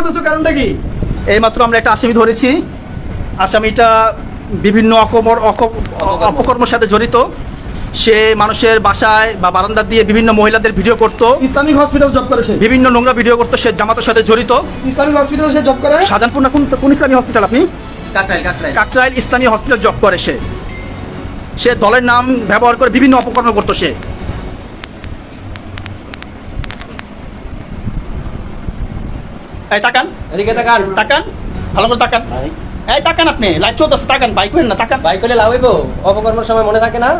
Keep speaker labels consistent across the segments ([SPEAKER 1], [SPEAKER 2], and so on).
[SPEAKER 1] কারণটা কি?
[SPEAKER 2] এইমাত্র আমরা একটা আসামি ধরেছি। আসামিটা বিভিন্ন অকমর অক- অপকর্মের সাথে জড়িত। সে মানুষের বাসায় বা বারান্দা দিয়ে বিভিন্ন মহিলাদের ভিডিও করত।
[SPEAKER 1] ইসলামিক হসপিটাল জব করে সে?
[SPEAKER 2] বিভিন্ন নোংরা ভিডিও করতো সে জামাতের সাথে জড়িত।
[SPEAKER 1] ইসলামিক হসপিটাল সে জব করে?
[SPEAKER 2] শাহজাহানপুর না কোন কোন ইসলামী হসপিটাল আপনি?
[SPEAKER 3] কাকরাইল
[SPEAKER 2] ইসলামী হসপিটাল জব করে সে। সে দলের নাম ব্যবহার করে বিভিন্ন অপকর্ম করতো সে। এই তাকান।
[SPEAKER 3] এদিকে তাকান।
[SPEAKER 2] তাকান। ভালো করে তাকান। এই তাকান আপনি। লাইট চলতেছে তাকান। বাইক করেন না তাকান।
[SPEAKER 3] বাইক করলে লাভ হইব? অপকর্মের সময় মনে থাকে না?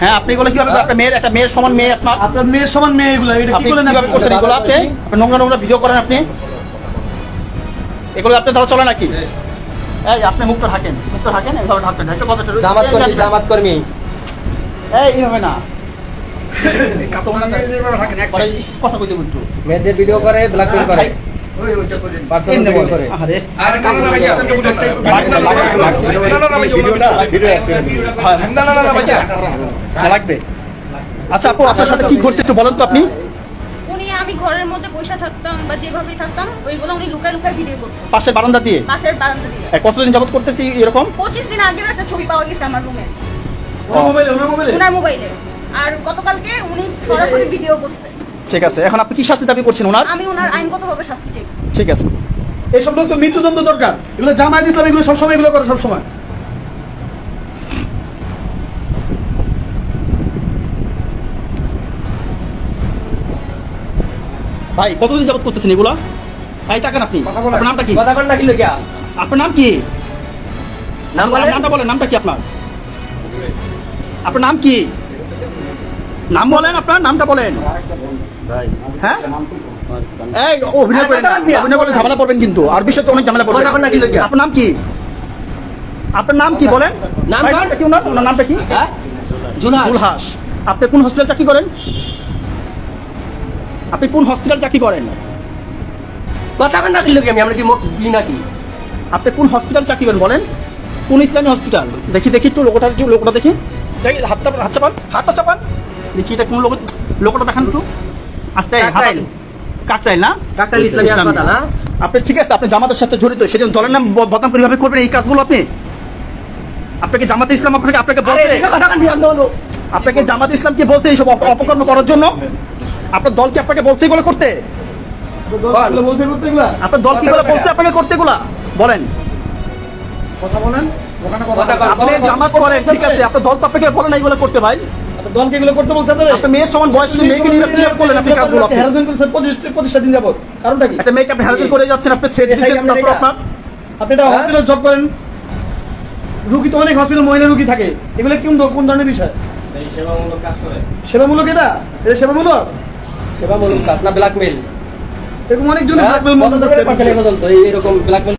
[SPEAKER 2] হ্যাঁ আপনি এগুলো কীভাবে একটা মেয়ের একটা মেয়ের সমান মেয়ে আপনার
[SPEAKER 1] আপনার মেয়ের সমান মেয়ে এগুলো এটা কি
[SPEAKER 2] আপনি
[SPEAKER 1] করলেন
[SPEAKER 2] কীভাবে করছেন এগুলো আপনি? আপনি নোংরা নোংরা ভিডিও করেন আপনি। এগুলো আপনি ধরো চলে নাকি? এই। আপনি মুখটা ঢাকেন। মুখটা ঢাকেন এইভাবে ঢাকতেন ঢাকতে কথা
[SPEAKER 3] জামাত কর্মী জামাত কর্মী।
[SPEAKER 2] এই এইভাবে না। কথা কইতে বলছো
[SPEAKER 3] মেয়েদের ভিডিও করে ব্ল্যাকমেল করে।
[SPEAKER 2] লাগবে। আচ্ছা আপু আপনার সাথে কি ঘটছে একটু বলেন তো আপনি।
[SPEAKER 4] উনি আমি ঘরের মধ্যে থাকতাম বা যেভাবেই থাকতাম ওইগুলো উনি লুকায় লুকায় ভিডিও করতো।
[SPEAKER 2] পাশে বারান্দা দিয়ে?
[SPEAKER 4] পাশের বারান্দা দিয়ে।
[SPEAKER 2] কতদিন যাবত করতেছি এরকম?
[SPEAKER 4] পঁচিশ দিন আগের একটা ছবি পাওয়া গেছে আমার রুমে।
[SPEAKER 1] ওনার মোবাইলে ওনার মোবাইলে?
[SPEAKER 4] আর গতকালকে উনি সরাসরি ভিডিও করছে।
[SPEAKER 2] ঠিক আছে এখন আপনি কি শাস্তি দাবি করছেন ওনার?
[SPEAKER 4] আমি ওনার আইনগতভাবে শাস্তি চাই।
[SPEAKER 2] ঠিক আছে।
[SPEAKER 1] এইসব লোক তো মৃত্যুদণ্ড দরকার। এগুলো জামায়াত ইসলাম এগুলো সবসময় এগুলো করে সবসময়।
[SPEAKER 2] ভাই কতদিন যাবত করতেছেন এগুলা? ভাই তাকান আপনি।
[SPEAKER 1] কথা বলেন।
[SPEAKER 2] আপনার নামটা কি?
[SPEAKER 3] কথা কন না কি লোকিয়া
[SPEAKER 2] আপনার নাম কি?
[SPEAKER 3] নাম বলে
[SPEAKER 2] নামটা বলেন নামটা কি আপনার? আপনার নাম কি? নাম বলেন আপনার নামটা বলেন। হ্যাঁ? এই অভিনয় করেন অভিনয় করলে ঝামেলা পড়বেন কিন্তু আর অনেক ঝামেলা পড়বেন? আপনার নাম কি? আপনার নাম কি বলেন?
[SPEAKER 3] নাম
[SPEAKER 2] ভাই,
[SPEAKER 3] কর।
[SPEAKER 2] নামটা কি ওনার? ওনার নামটা কি?
[SPEAKER 3] হ্যাঁ? জুলহাস।
[SPEAKER 2] জুলহাস। আপনি কোন হসপিটাল চাকরি করেন? আপনি কোন হসপিটাল চাকরি করেন?
[SPEAKER 3] কথা কন না কি আমি আমরা কি কি? নাকি
[SPEAKER 2] আপনি কোন হসপিটাল চাকরি করেন বলেন? কোন ইসলামী হসপিটাল? দেখি দেখি একটু লোকটা লোকটা দেখি। দেখি হাতটা হাত চাপান হাতটা চাপান। দেখি এটা কোন লোক লোকটা দেখান একটু আস্তে। কাকটাইল না?
[SPEAKER 3] কাকরাইল ইসলামী হাসপাতাল, হ্যাঁ?
[SPEAKER 2] আপনি ঠিক আছে আপনি জামাতের সাথে জড়িত সেজন্য দলের নাম বদনাম করে করবেন এই কাজগুলো আপনি? আপনাকে জামাতে ইসলাম আপনাকে আপনাকে বলছে আপনাকে জামাত ইসলাম কি বলছে এইসব অপকর্ম করার জন্য? আপনার দল কি আপনাকে বলছে এগুলো করতে? আপনার দল কি করে বলছে আপনাকে করতে এগুলা? বলেন।
[SPEAKER 1] কথা বলেন ওখানে
[SPEAKER 3] কথা কন।
[SPEAKER 2] আপনি জামাত করেন ঠিক আছে। আপনার দল তো আপনাকে বলে না এগুলো করতে ভাই।
[SPEAKER 1] দলকে এগুলো করতে বলছে আপনারা?
[SPEAKER 2] আপনি মেয়ের সমান বয়স মেয়েকে নিয়ে করলেন আপনি কাজগুলো আপনি?
[SPEAKER 1] হ্যারাসমেন্ট করেছেন দিন যাবত কারণটা কি?
[SPEAKER 2] একটা মেয়েকে আপনি হ্যারাসমেন্ট করে যাচ্ছেন আপনি ছেড়ে দিচ্ছেন তারপর আপনার
[SPEAKER 1] আপনি
[SPEAKER 3] হ্যাঁ?
[SPEAKER 1] হসপিটাল জব করেন। রুগী তো অনেক হসপিটাল মহিলা রুগী থাকে। এগুলো কোন কোন ধরনের বিষয়? সেবামূলক এটা? এটা সেবামূলক?
[SPEAKER 3] সেবামূলক কাজ না ব্ল্যাকমেল
[SPEAKER 1] এরকম অনেকজন
[SPEAKER 3] এই- এরকম ব্ল্যাকমেল